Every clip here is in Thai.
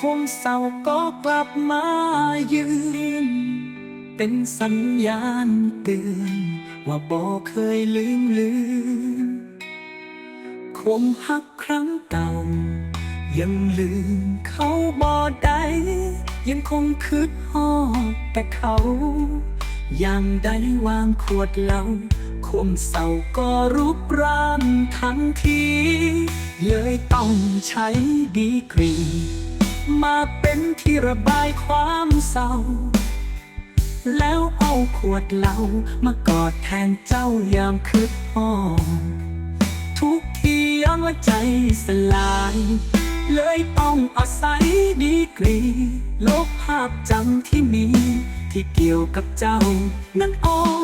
คมเศร้าก็กลับมายืน เป็นสัญญาณเตือน ว่าบ่เคยลืมลืมคมหักครั้งเก่ายังลืมเขาบ่ได้ยังคงคืดฮอดแต่เขาอย่างใดวางขวดเหล้าคมเศร้าก็รุกรานทันที เลยต้องใช้ดีกรี มาเป็นที่ระบายความเศร้า แล้วเอาขวดเหล้ามากอดแทนเจ้ายามคืดฮอดทุกทีย้อนว่าใจสลาย เลยต้องอาศัยดีกรี ลบภาพจำที่มี ที่เกี่ยวกับเจ้านั้นออก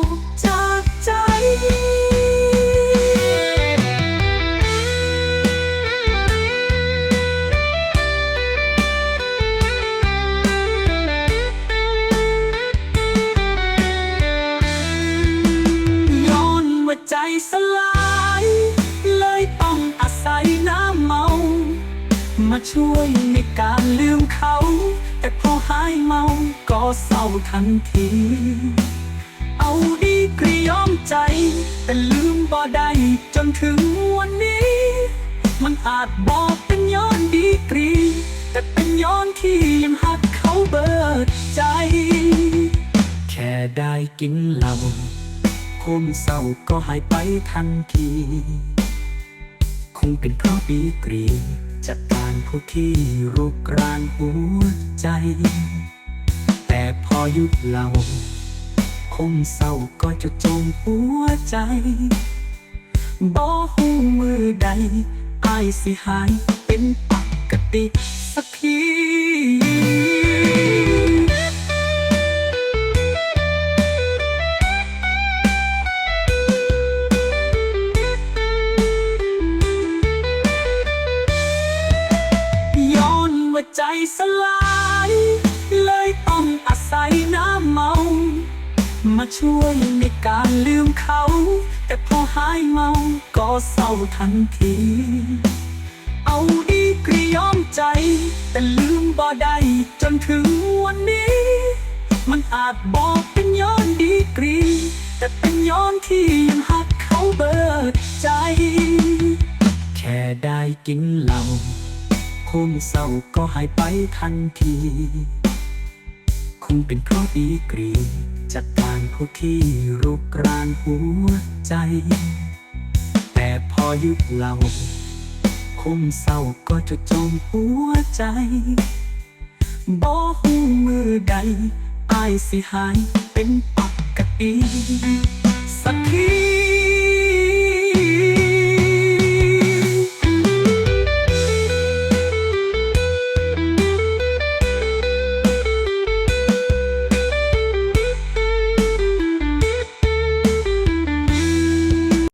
สลาย เลยต้องอาศัยน้ำเมา มาช่วยในการลืมเขา แต่พอหายเมาก็เศร้าทันที เอาดีกรียอมใจ แต่ลืมบ่ได้จนถึงวันนี้ มันอาจบอกเป็นย้อนดีกรี แต่เป็นย้อนที่ยังหักเขาเบิดใจ แค่ได้กินเหล้า คมเศร้าก็หายไปทันที คงเป็นเพราะดีกรีจากการผู้ที่รุกรานหัวใจ แต่พอหยุดเราคมเศร้าก็จะจมหัวใจบ่หูมือใดอายสิหายเป็นปกติสักที ใจสลาย เลยต้องอาศัยน้ำเมา มาช่วยในการลืมเขา แต่พอหายเมาก็เศร้าทันที เอาดีกรียอมใจ แต่ลืมบ่ได้จนถึงวันนี้ มันอาจบอกเป็นย้อนดีกรี แต่เป็นย้อนที่ยังหักเขาเบิดใจ แค่ได้กินเหล้า คมเศร้าก็หายไปทันที คงเป็นเพราะดีกรี จากการผู้ที่รุกรานหัวใจ แต่พอยุบเราคมเศร้าก็จะจมหัวใจบ่หูมือใดอายสิหายเป็นปกติสักที